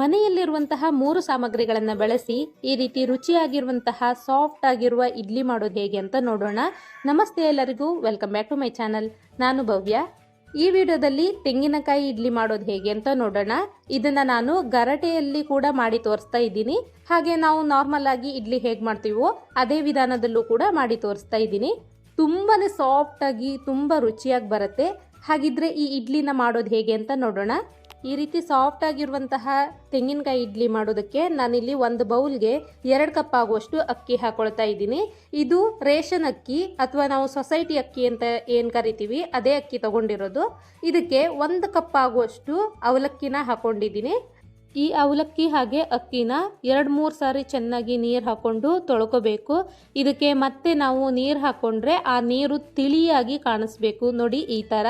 ಮನೆಯಲ್ಲಿರುವಂತಹ ಮೂರು ಸಾಮಗ್ರಿಗಳನ್ನು ಬಳಸಿ ಈ ರೀತಿ ರುಚಿಯಾಗಿರುವಂತಹ ಸಾಫ್ಟ್ ಆಗಿರುವ ಇಡ್ಲಿ ಮಾಡೋದು ಹೇಗೆ ಅಂತ ನೋಡೋಣ. ನಮಸ್ತೆ ಎಲ್ಲರಿಗೂ welcome back to my channel ನಾನು ಭವ್ಯ. ಈ ವಿಡಿಯೋದಲ್ಲಿ ತೆಂಗಿನಕಾಯಿ ಇಡ್ಲಿ ಮಾಡೋದು ಹೇಗೆ ಅಂತ ನೋಡೋಣ. ಇದನ್ನ ನಾನು ಗರಟೆಯಲ್ಲಿ ಕೂಡ ಮಾಡಿ ತೋರಿಸ್ತಾ ಇದ್ದೀನಿ. ಹಾಗೆ ನಾವು ನಾರ್ಮಲ್ ಆಗಿ ಇಡ್ಲಿ ಹೇಗೆ ಮಾಡ್ತೀವೋ ಅದೇ ವಿಧಾನದಲ್ಲೂ ಕೂಡ ಮಾಡಿ ತೋರಿಸ್ತಾ ಇದ್ದೀನಿ. ತುಂಬಾ ಸಾಫ್ಟ್ ಆಗಿ, ತುಂಬಾ ರುಚಿಯಾಗಿ ಬರುತ್ತೆ. ಹಾಗಿದ್ರೆ ಈ ಇಡ್ಲಿನ ಮಾಡೋದು ಹೇಗೆ ಅಂತ ನೋಡೋಣ. ಈ ರೀತಿ ಸಾಫ್ಟ್ ಆಗಿರುವಂತಹ ತೆಂಗಿನಕಾಯಿ ಇಡ್ಲಿ ಮಾಡೋದಕ್ಕೆ ನಾನಿಲ್ಲಿ ಒಂದು ಬೌಲ್ಗೆ ಎರಡು ಕಪ್ ಆಗುವಷ್ಟು ಅಕ್ಕಿ ಹಾಕೊಳ್ತಾ ಇದ್ದೀನಿ. ಇದು ರೇಷನ್ ಅಕ್ಕಿ ಅಥವಾ ನಾವು ಸೊಸೈಟಿ ಅಕ್ಕಿ ಅಂತ ಏನು ಕರಿತೀವಿ, ಅದೇ ಅಕ್ಕಿ ತಗೊಂಡಿರೋದು. ಇದಕ್ಕೆ ಒಂದು ಕಪ್ ಆಗುವಷ್ಟು ಅವಲಕ್ಕಿನ ಹಾಕೊಂಡಿದ್ದೀನಿ. ಈ ಅವಲಕ್ಕಿ ಹಾಗೆ ಅಕ್ಕಿನ ಎರಡು ಮೂರು ಸಾರಿ ಚೆನ್ನಾಗಿ ನೀರು ಹಾಕ್ಕೊಂಡು ತೊಳ್ಕೊಬೇಕು. ಇದಕ್ಕೆ ಮತ್ತೆ ನಾವು ನೀರು ಹಾಕ್ಕೊಂಡ್ರೆ ಆ ನೀರು ತಿಳಿಯಾಗಿ ಕಾಣಿಸ್ಬೇಕು. ನೋಡಿ ಈ ಥರ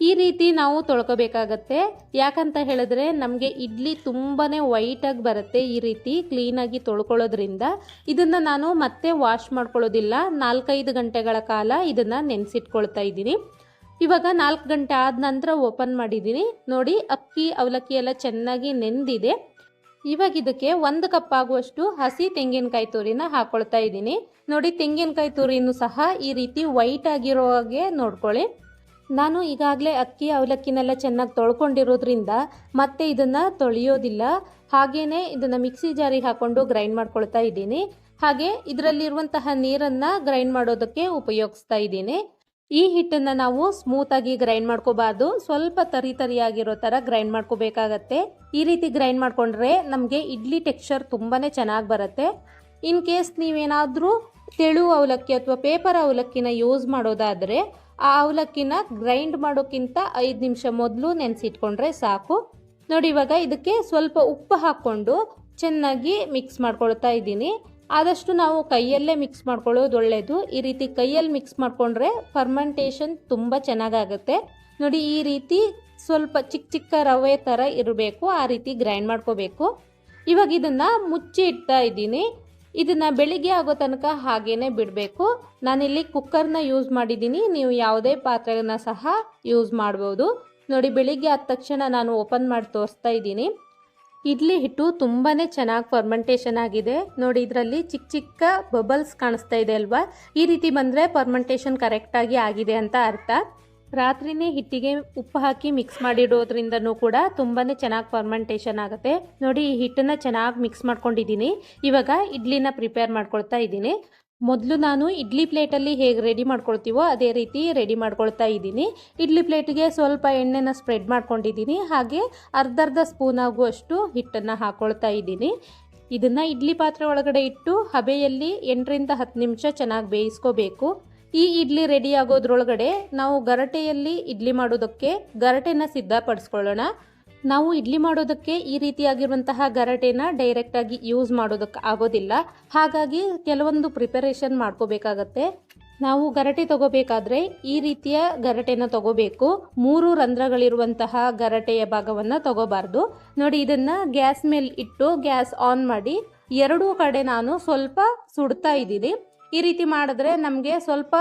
ಈ ರೀತಿ ನಾವು ತೊಳ್ಕೊಬೇಕಾಗತ್ತೆ. ಯಾಕಂತ ಹೇಳಿದ್ರೆ ನಮಗೆ ಇಡ್ಲಿ ತುಂಬಾ ವೈಟಾಗಿ ಬರುತ್ತೆ ಈ ರೀತಿ ಕ್ಲೀನಾಗಿ ತೊಳ್ಕೊಳ್ಳೋದ್ರಿಂದ. ಇದನ್ನು ನಾನು ಮತ್ತೆ ವಾಶ್ ಮಾಡ್ಕೊಳ್ಳೋದಿಲ್ಲ. ನಾಲ್ಕೈದು ಗಂಟೆಗಳ ಕಾಲ ಇದನ್ನು ನೆನೆಸಿಟ್ಕೊಳ್ತಾ ಇದ್ದೀನಿ. ಇವಾಗ ನಾಲ್ಕು ಗಂಟೆ ಆದ ನಂತರ ಓಪನ್ ಮಾಡಿದ್ದೀನಿ. ನೋಡಿ, ಅಕ್ಕಿ, ಅವಲಕ್ಕಿ ಎಲ್ಲ ಚೆನ್ನಾಗಿ ನೆಂದಿದೆ. ಇವಾಗ ಇದಕ್ಕೆ ಒಂದು ಕಪ್ ಆಗುವಷ್ಟು ಹಸಿ ತೆಂಗಿನಕಾಯಿ ತುರಿನ ಹಾಕೊಳ್ತಾ ಇದ್ದೀನಿ. ನೋಡಿ, ತೆಂಗಿನಕಾಯಿ ತುರಿನೂ ಸಹ ಈ ರೀತಿ ವೈಟ್ ಆಗಿರೋ ಹಾಗೆ ನೋಡ್ಕೊಳ್ಳಿ. ನಾನು ಈಗಾಗಲೇ ಅಕ್ಕಿ ಅವಲಕ್ಕಿನೆಲ್ಲ ಚೆನ್ನಾಗಿ ತೊಳ್ಕೊಂಡಿರೋದ್ರಿಂದ ಮತ್ತೆ ಇದನ್ನು ತೊಳೆಯೋದಿಲ್ಲ. ಹಾಗೇನೆ ಇದನ್ನು ಮಿಕ್ಸಿ ಜಾರಿಗೆ ಹಾಕ್ಕೊಂಡು ಗ್ರೈಂಡ್ ಮಾಡ್ಕೊಳ್ತಾ ಇದ್ದೀನಿ. ಹಾಗೆ ಇದರಲ್ಲಿರುವಂತಹ ನೀರನ್ನು ಗ್ರೈಂಡ್ ಮಾಡೋದಕ್ಕೆ ಉಪಯೋಗಿಸ್ತಾ ಇದ್ದೀನಿ. ಈ ಹಿಟ್ಟನ್ನು ನಾವು ಸ್ಮೂತಾಗಿ ಗ್ರೈಂಡ್ ಮಾಡ್ಕೋಬಾರ್ದು. ಸ್ವಲ್ಪ ತರಿ ತರಿಯಾಗಿರೋ ಥರ ಗ್ರೈಂಡ್ ಮಾಡ್ಕೋಬೇಕಾಗತ್ತೆ. ಈ ರೀತಿ ಗ್ರೈಂಡ್ ಮಾಡ್ಕೊಂಡ್ರೆ ನಮಗೆ ಇಡ್ಲಿ ಟೆಕ್ಸ್ಚರ್ ತುಂಬಾ ಚೆನ್ನಾಗಿ ಬರುತ್ತೆ. ಇನ್ ಕೇಸ್ ನೀವೇನಾದರೂ ತೆಳು ಅವಲಕ್ಕಿ ಅಥವಾ ಪೇಪರ್ ಅವಲಕ್ಕಿನ ಯೂಸ್ ಮಾಡೋದಾದರೆ ಆ ಅವಲಕ್ಕಿನ ಗ್ರೈಂಡ್ ಮಾಡೋಕ್ಕಿಂತ ಐದು ನಿಮಿಷ ಮೊದಲು ನೆನೆಸಿಟ್ಕೊಂಡ್ರೆ ಸಾಕು. ನೋಡಿ, ಇವಾಗ ಇದಕ್ಕೆ ಸ್ವಲ್ಪ ಉಪ್ಪು ಹಾಕ್ಕೊಂಡು ಚೆನ್ನಾಗಿ ಮಿಕ್ಸ್ ಮಾಡ್ಕೊಳ್ತಾ ಇದ್ದೀನಿ. ಆದಷ್ಟು ನಾವು ಕೈಯಲ್ಲೇ ಮಿಕ್ಸ್ ಮಾಡ್ಕೊಳ್ಳೋದು ಒಳ್ಳೆಯದು ಈ ರೀತಿ ಕೈಯಲ್ಲಿ ಮಿಕ್ಸ್ ಮಾಡಿಕೊಂಡ್ರೆ ಫರ್ಮೆಂಟೇಷನ್ ತುಂಬ ಚೆನ್ನಾಗಾಗುತ್ತೆ. ನೋಡಿ, ಈ ರೀತಿ ಸ್ವಲ್ಪ ಚಿಕ್ಕ ಚಿಕ್ಕ ರವೆ ಥರ ಇರಬೇಕು, ಆ ರೀತಿ ಗ್ರೈಂಡ್ ಮಾಡ್ಕೋಬೇಕು. ಇವಾಗ ಇದನ್ನು ಮುಚ್ಚಿ ಇಡ್ತಾ ಇದ್ದೀನಿ. ಇದನ್ನು ಬೆಳಿಗ್ಗೆ ಆಗೋ ತನಕ ಹಾಗೇನೆ ಬಿಡಬೇಕು. ನಾನಿಲ್ಲಿ ಕುಕ್ಕರ್ನ ಯೂಸ್ ಮಾಡಿದ್ದೀನಿ. ನೀವು ಯಾವುದೇ ಪಾತ್ರೆನ ಸಹ ಯೂಸ್ ಮಾಡ್ಬೋದು. ನೋಡಿ, ಬೆಳಿಗ್ಗೆ ಆದ ತಕ್ಷಣ ನಾನು ಓಪನ್ ಮಾಡಿ ತೋರಿಸ್ತಾ ಇದ್ದೀನಿ. ಇಡ್ಲಿ ಹಿಟ್ಟು ತುಂಬಾ ಚೆನ್ನಾಗಿ ಫರ್ಮೆಂಟೇಷನ್ ಆಗಿದೆ. ನೋಡಿ, ಇದರಲ್ಲಿ ಚಿಕ್ಕ ಚಿಕ್ಕ ಬಬಲ್ಸ್ ಕಾಣಿಸ್ತಾ ಇದೆ ಅಲ್ವಾ? ಈ ರೀತಿ ಬಂದರೆ ಫರ್ಮೆಂಟೇಷನ್ ಕರೆಕ್ಟಾಗಿ ಆಗಿದೆ ಅಂತ ಅರ್ಥ. ರಾತ್ರಿನೇ ಹಿಟ್ಟಿಗೆ ಉಪ್ಪು ಹಾಕಿ ಮಿಕ್ಸ್ ಮಾಡಿಡೋದ್ರಿಂದನೂ ಕೂಡ ತುಂಬಾ ಚೆನ್ನಾಗಿ ಫರ್ಮೆಂಟೇಷನ್ ಆಗುತ್ತೆ. ನೋಡಿ, ಈ ಹಿಟ್ಟನ್ನು ಚೆನ್ನಾಗಿ ಮಿಕ್ಸ್ ಮಾಡ್ಕೊಂಡಿದ್ದೀನಿ. ಇವಾಗ ಇಡ್ಲಿನ ಪ್ರಿಪೇರ್ ಮಾಡ್ಕೊಳ್ತಾ ಇದ್ದೀನಿ. ಮೊದಲು ನಾನು ಇಡ್ಲಿ ಪ್ಲೇಟಲ್ಲಿ ಹೇಗೆ ರೆಡಿ ಮಾಡ್ಕೊಳ್ತೀವೋ ಅದೇ ರೀತಿ ರೆಡಿ ಮಾಡ್ಕೊಳ್ತಾ ಇದ್ದೀನಿ. ಇಡ್ಲಿ ಪ್ಲೇಟ್ಗೆ ಸ್ವಲ್ಪ ಎಣ್ಣೆನ ಸ್ಪ್ರೆಡ್ ಮಾಡ್ಕೊಂಡಿದ್ದೀನಿ. ಹಾಗೆ ಅರ್ಧರ್ಧ ಸ್ಪೂನ್ ಆಗುವಷ್ಟು ಹಿಟ್ಟನ್ನು ಹಾಕ್ಕೊಳ್ತಾ ಇದ್ದೀನಿ. ಇದನ್ನು ಇಡ್ಲಿ ಪಾತ್ರೆ ಒಳಗಡೆ ಇಟ್ಟು ಹಬೆಯಲ್ಲಿ ಎಂಟರಿಂದ ಹತ್ತು ನಿಮಿಷ ಚೆನ್ನಾಗಿ ಬೇಯಿಸ್ಕೋಬೇಕು. ಈ ಇಡ್ಲಿ ರೆಡಿ ಆಗೋದ್ರೊಳಗಡೆ ನಾವು ಗರಟೆಯಲ್ಲಿ ಇಡ್ಲಿ ಮಾಡೋದಕ್ಕೆ ಗರಟೆನ ಸಿದ್ಧಪಡಿಸ್ಕೊಳ್ಳೋಣ. ನಾವು ಇಡ್ಲಿ ಮಾಡೋದಕ್ಕೆ ಈ ರೀತಿಯಾಗಿರುವಂತಹ ಗರಟೆನ ಡೈರೆಕ್ಟಾಗಿ ಯೂಸ್ ಮಾಡೋದಕ್ಕೆ ಆಗೋದಿಲ್ಲ. ಹಾಗಾಗಿ ಕೆಲವೊಂದು ಪ್ರಿಪರೇಷನ್ ಮಾಡ್ಕೋಬೇಕಾಗತ್ತೆ. ನಾವು ಗರಟೆ ತಗೋಬೇಕಾದ್ರೆ ಈ ರೀತಿಯ ಗರಟೆನ ತಗೋಬೇಕು. ಮೂರು ರಂಧ್ರಗಳಿರುವಂತಹ ಗರಟೆಯ ಭಾಗವನ್ನು ತಗೋಬಾರ್ದು. ನೋಡಿ, ಇದನ್ನು ಗ್ಯಾಸ್ ಮೇಲೆ ಇಟ್ಟು ಗ್ಯಾಸ್ ಆನ್ ಮಾಡಿ ಎರಡೂ ಕಡೆ ನಾನು ಸ್ವಲ್ಪ ಸುಡ್ತಾ ಇದ್ದೀನಿ. ಈ ರೀತಿ ಮಾಡಿದ್ರೆ ನಮಗೆ ಸ್ವಲ್ಪ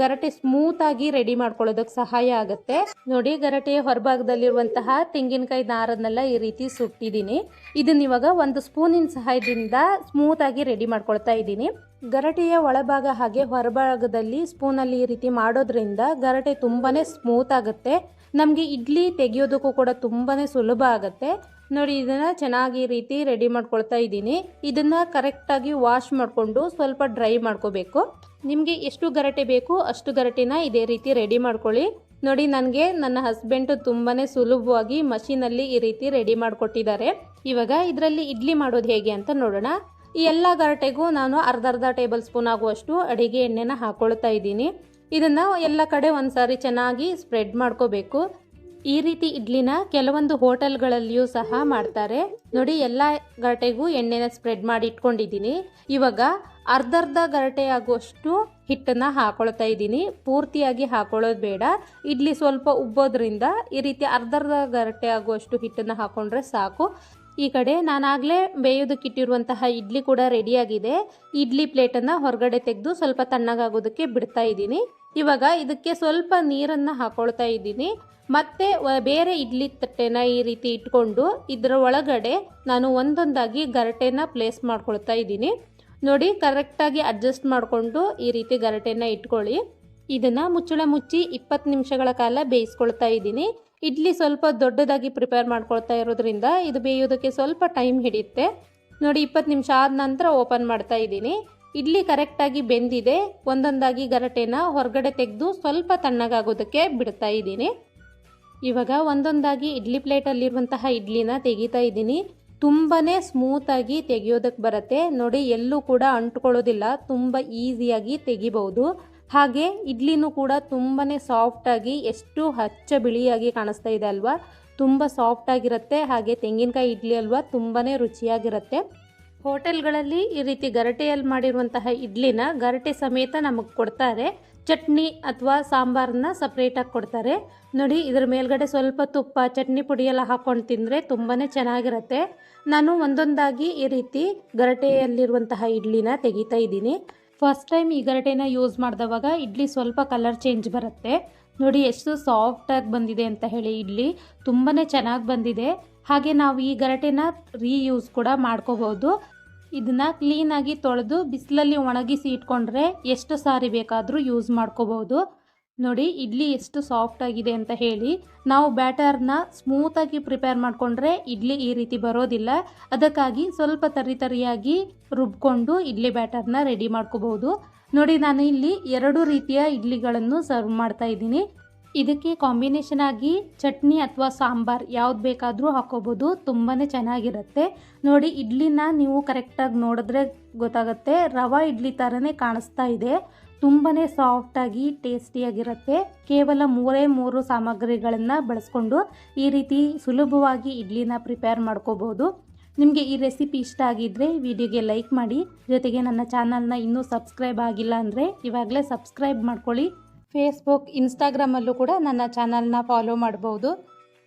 ಗರಟೆ ಸ್ಮೂತ್ ಆಗಿ ರೆಡಿ ಮಾಡ್ಕೊಳ್ಳೋದಕ್ಕೆ ಸಹಾಯ ಆಗುತ್ತೆ. ನೋಡಿ ಗರಟೆಯ ಹೊರಭಾಗದಲ್ಲಿರುವಂತಹ ತೆಂಗಿನಕಾಯಿ ನಾರನ್ನೆಲ್ಲ ಈ ರೀತಿ ಸುಟ್ಟಿದ್ದೀನಿ. ಇದನ್ನ ಇವಾಗ ಒಂದು ಸ್ಪೂನಿನ ಸಹಾಯದಿಂದ ಸ್ಮೂತ್ ಆಗಿ ರೆಡಿ ಮಾಡ್ಕೊಳ್ತಾ ಇದ್ದೀನಿ. ಗರಟೆಯ ಒಳಭಾಗ ಹಾಗೆ ಹೊರಭಾಗದಲ್ಲಿ ಸ್ಪೂನಲ್ಲಿ ಈ ರೀತಿ ಮಾಡೋದ್ರಿಂದ ಗರಟೆ ತುಂಬಾ ಸ್ಮೂತ್ ಆಗುತ್ತೆ. ನಮಗೆ ಇಡ್ಲಿ ತೆಗೆಯೋದಕ್ಕೂ ಕೂಡ ತುಂಬಾ ಸುಲಭ ಆಗುತ್ತೆ. ನೋಡಿ, ಇದನ್ನು ಚೆನ್ನಾಗಿ ರೀತಿ ರೆಡಿ ಮಾಡ್ಕೊಳ್ತಾ ಇದ್ದೀನಿ. ಇದನ್ನು ಕರೆಕ್ಟಾಗಿ ವಾಶ್ ಮಾಡಿಕೊಂಡು ಸ್ವಲ್ಪ ಡ್ರೈ ಮಾಡ್ಕೋಬೇಕು. ನಿಮಗೆ ಎಷ್ಟು ಗರಟೆ ಬೇಕು ಅಷ್ಟು ಗರಟೆನ ಇದೇ ರೀತಿ ರೆಡಿ ಮಾಡ್ಕೊಳ್ಳಿ. ನೋಡಿ, ನನಗೆ ನನ್ನ ಹಸ್ಬೆಂಡು ತುಂಬಾ ಸುಲಭವಾಗಿ ಮಷೀನಲ್ಲಿ ಈ ರೀತಿ ರೆಡಿ ಮಾಡಿಕೊಟ್ಟಿದ್ದಾರೆ. ಇವಾಗ ಇದರಲ್ಲಿ ಇಡ್ಲಿ ಮಾಡೋದು ಹೇಗೆ ಅಂತ ನೋಡೋಣ. ಈ ಎಲ್ಲ ಗರಟೆಗೂ ನಾನು ಅರ್ಧ ಅರ್ಧ ಟೇಬಲ್ ಸ್ಪೂನ್ ಆಗುವಷ್ಟು ಅಡಿಗೆ ಎಣ್ಣೆನ ಹಾಕೊಳ್ತಾ ಇದ್ದೀನಿ. ಇದನ್ನು ಎಲ್ಲ ಕಡೆ ಒಂದು ಸಾರಿ ಚೆನ್ನಾಗಿ ಸ್ಪ್ರೆಡ್ ಮಾಡ್ಕೋಬೇಕು. ಈ ರೀತಿ ಇಡ್ಲಿನ ಕೆಲವೊಂದು ಹೋಟೆಲ್ಗಳಲ್ಲಿಯೂ ಸಹ ಮಾಡ್ತಾರೆ. ನೋಡಿ, ಎಲ್ಲ ಗರಟೆಗೂ ಎಣ್ಣೆನ ಸ್ಪ್ರೆಡ್ ಮಾಡಿ ಇಟ್ಕೊಂಡಿದ್ದೀನಿ. ಇವಾಗ ಅರ್ಧ ಗರಟೆ ಆಗುವಷ್ಟು ಹಿಟ್ಟನ್ನು ಹಾಕೊಳ್ತಾ ಇದ್ದೀನಿ. ಪೂರ್ತಿಯಾಗಿ ಹಾಕೊಳ್ಳೋದು ಬೇಡ. ಇಡ್ಲಿ ಸ್ವಲ್ಪ ಉಬ್ಬೋದ್ರಿಂದ ಈ ರೀತಿ ಅರ್ಧ ಅರ್ಧ ಗರಟೆ ಆಗುವಷ್ಟು ಹಿಟ್ಟನ್ನು ಹಾಕೊಂಡ್ರೆ ಸಾಕು. ಈ ಕಡೆ ನಾನಾಗಲೇ ಬೇಯೋದಕ್ಕಿಟ್ಟಿರುವಂತಹ ಇಡ್ಲಿ ಕೂಡ ರೆಡಿಯಾಗಿದೆ ಇಡ್ಲಿ ಪ್ಲೇಟನ್ನು ಹೊರಗಡೆ ತೆಗೆದು ಸ್ವಲ್ಪ ತಣ್ಣಗಾಗೋದಕ್ಕೆ ಬಿಡ್ತಾ ಇದ್ದೀನಿ. ಇವಾಗ ಇದಕ್ಕೆ ಸ್ವಲ್ಪ ನೀರನ್ನು ಹಾಕೊಳ್ತಾ ಇದ್ದೀನಿ. ಮತ್ತೆ ಬೇರೆ ಇಡ್ಲಿ ತಟ್ಟೆನ ಈ ರೀತಿ ಇಟ್ಕೊಂಡು ಇದರ ಒಳಗಡೆ ನಾನು ಒಂದೊಂದಾಗಿ ಗರಟೆನ ಪ್ಲೇಸ್ ಮಾಡ್ಕೊಳ್ತಾ ಇದ್ದೀನಿ. ನೋಡಿ ಕರೆಕ್ಟಾಗಿ ಅಡ್ಜಸ್ಟ್ ಮಾಡಿಕೊಂಡು ಈ ರೀತಿ ಗರಟೆನ ಇಟ್ಕೊಳ್ಳಿ. ಇದನ್ನು ಮುಚ್ಚಳ ಮುಚ್ಚಿ ಇಪ್ಪತ್ತು ನಿಮಿಷಗಳ ಕಾಲ ಬೇಯಿಸ್ಕೊಳ್ತಾ ಇದ್ದೀನಿ. ಇಡ್ಲಿ ಸ್ವಲ್ಪ ದೊಡ್ಡದಾಗಿ ಪ್ರಿಪೇರ್ ಮಾಡ್ಕೊಳ್ತಾ ಇರೋದ್ರಿಂದ ಇದು ಬೇಯೋದಕ್ಕೆ ಸ್ವಲ್ಪ ಟೈಮ್ ಹಿಡಿಯುತ್ತೆ. ನೋಡಿ, ಇಪ್ಪತ್ತು ನಿಮಿಷ ಆದ ನಂತರ ಓಪನ್ ಮಾಡ್ತಾ ಇದ್ದೀನಿ. ಇಡ್ಲಿ ಕರೆಕ್ಟಾಗಿ ಬೆಂದಿದೆ, ಒಂದೊಂದಾಗಿ ಗರಟೆನ ಹೊರಗಡೆ ತೆಗೆದು ಸ್ವಲ್ಪ ತಣ್ಣಗಾಗೋದಕ್ಕೆ ಬಿಡ್ತಾ ಇದ್ದೀನಿ. ಇವಾಗ ಒಂದೊಂದಾಗಿ ಇಡ್ಲಿ ಪ್ಲೇಟಲ್ಲಿರುವಂತಹ ಇಡ್ಲಿನ ತೆಗಿತಾ ಇದ್ದೀನಿ. ತುಂಬಾ ಸ್ಮೂತಾಗಿ ತೆಗೆಯೋದಕ್ಕೆ ಬರುತ್ತೆ. ನೋಡಿ, ಎಲ್ಲೂ ಕೂಡ ಅಂಟ್ಕೊಳ್ಳೋದಿಲ್ಲ. ತುಂಬ ಈಸಿಯಾಗಿ ತೆಗಿಬಹುದು. ಹಾಗೆ ಇಡ್ಲಿನೂ ಕೂಡ ತುಂಬಾ ಸಾಫ್ಟಾಗಿ ಎಷ್ಟು ಹಚ್ಚ ಬಿಳಿಯಾಗಿ ಕಾಣಿಸ್ತಾ ಇದೆ ಅಲ್ವಾ? ತುಂಬ ಸಾಫ್ಟಾಗಿರುತ್ತೆ ಹಾಗೆ ತೆಂಗಿನಕಾಯಿ ಇಡ್ಲಿ ಅಲ್ವಾ? ತುಂಬಾ ರುಚಿಯಾಗಿರುತ್ತೆ. ಹೋಟೆಲ್ಗಳಲ್ಲಿ ಈ ರೀತಿ ಗರಟೆಯಲ್ಲಿ ಮಾಡಿರುವಂತಹ ಇಡ್ಲಿನ ಗರಟೆ ಸಮೇತ ನಮಗೆ ಕೊಡ್ತಾರೆ. ಚಟ್ನಿ ಅಥವಾ ಸಾಂಬಾರನ್ನ ಸಪ್ರೇಟಾಗಿ ಕೊಡ್ತಾರೆ. ನೋಡಿ, ಇದ್ರ ಮೇಲ್ಗಡೆ ಸ್ವಲ್ಪ ತುಪ್ಪ, ಚಟ್ನಿ ಪುಡಿ ಎಲ್ಲ ಹಾಕ್ಕೊಂಡು ತಿಂದರೆ ತುಂಬಾ ಚೆನ್ನಾಗಿರುತ್ತೆ. ನಾನು ಒಂದೊಂದಾಗಿ ಈ ರೀತಿ ಗರಟೆಯಲ್ಲಿರುವಂತಹ ಇಡ್ಲಿನ ತೆಗಿತಾ ಇದ್ದೀನಿ. ಫಸ್ಟ್ ಟೈಮ್ ಈ ಗರಟೆನ ಯೂಸ್ ಮಾಡಿದವಾಗ ಇಡ್ಲಿ ಸ್ವಲ್ಪ ಕಲರ್ ಚೇಂಜ್ ಬರುತ್ತೆ. ನೋಡಿ, ಎಷ್ಟು ಸಾಫ್ಟಾಗಿ ಬಂದಿದೆ ಅಂತ ಹೇಳಿ ಇಡ್ಲಿ. ತುಂಬಾ ಚೆನ್ನಾಗಿ ಬಂದಿದೆ. ಹಾಗೆ ನಾವು ಈ ಗರಟೆನ ರೀಯೂಸ್ ಕೂಡ ಮಾಡ್ಕೋಬೋದು ಇದನ್ನ ಕ್ಲೀನಾಗಿ ತೊಳೆದು ಬಿಸಿಲಲ್ಲಿ ಒಣಗಿಸಿ ಇಟ್ಕೊಂಡ್ರೆ ಎಷ್ಟು ಸಾರಿ ಬೇಕಾದರೂ ಯೂಸ್ ಮಾಡ್ಕೋಬೋದು ನೋಡಿ, ಇಡ್ಲಿ ಎಷ್ಟು ಸಾಫ್ಟ್ ಆಗಿದೆ ಅಂತ ಹೇಳಿ. ನಾವು ಬ್ಯಾಟರ್ನ ಸ್ಮೂತಾಗಿ ಪ್ರಿಪೇರ್ ಮಾಡಿಕೊಂಡ್ರೆ ಇಡ್ಲಿ ಈ ರೀತಿ ಬರೋದಿಲ್ಲ. ಅದಕ್ಕಾಗಿ ಸ್ವಲ್ಪ ತರಿ ತರಿಯಾಗಿ ರುಬ್ಕೊಂಡು ಇಡ್ಲಿ ಬ್ಯಾಟರ್ನ ರೆಡಿ ಮಾಡ್ಕೋಬಹುದು. ನೋಡಿ, ನಾನು ಇಲ್ಲಿ ಎರಡು ರೀತಿಯ ಇಡ್ಲಿಗಳನ್ನು ಸರ್ವ್ ಮಾಡ್ತಾ ಇದ್ದೀನಿ. ಇದಕ್ಕೆ ಕಾಂಬಿನೇಷನ್ ಆಗಿ ಚಟ್ನಿ ಅಥವಾ ಸಾಂಬಾರ್ ಯಾವ್ದು ಬೇಕಾದರೂ ಹಾಕೋಬೋದು ತುಂಬಾ ಚೆನ್ನಾಗಿರುತ್ತೆ. ನೋಡಿ, ಇಡ್ಲಿನ ನೀವು ಕರೆಕ್ಟಾಗಿ ನೋಡಿದ್ರೆ ಗೊತ್ತಾಗುತ್ತೆ. ರವಾ ಇಡ್ಲಿ ಥರನೇ ಕಾಣಿಸ್ತಾ ಇದೆ. ತುಂಬಾ ಸಾಫ್ಟಾಗಿ ಟೇಸ್ಟಿಯಾಗಿರುತ್ತೆ ಕೇವಲ ಮೂರೇ ಮೂರು ಸಾಮಗ್ರಿಗಳನ್ನು ಬಳಸ್ಕೊಂಡು ಈ ರೀತಿ ಸುಲಭವಾಗಿ ಇಡ್ಲಿನ ಪ್ರಿಪೇರ್ ಮಾಡ್ಕೋಬೋದು. ನಿಮಗೆ ಈ ರೆಸಿಪಿ ಇಷ್ಟ ಆಗಿದ್ದರೆ ವಿಡಿಯೋಗೆ ಲೈಕ್ ಮಾಡಿ. ಜೊತೆಗೆ ನನ್ನ ಚಾನಲ್ನ ಇನ್ನೂ ಸಬ್ಸ್ಕ್ರೈಬ್ ಆಗಿಲ್ಲ ಅಂದರೆ ಇವಾಗಲೇ ಸಬ್ಸ್ಕ್ರೈಬ್ ಮಾಡ್ಕೊಳ್ಳಿ. ಫೇಸ್ಬುಕ್ ಇನ್ಸ್ಟಾಗ್ರಾಮಲ್ಲೂ ಕೂಡ ನನ್ನ ಚಾನಲ್ನ ಫಾಲೋ ಮಾಡ್ಬೋದು.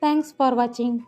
Thanks for watching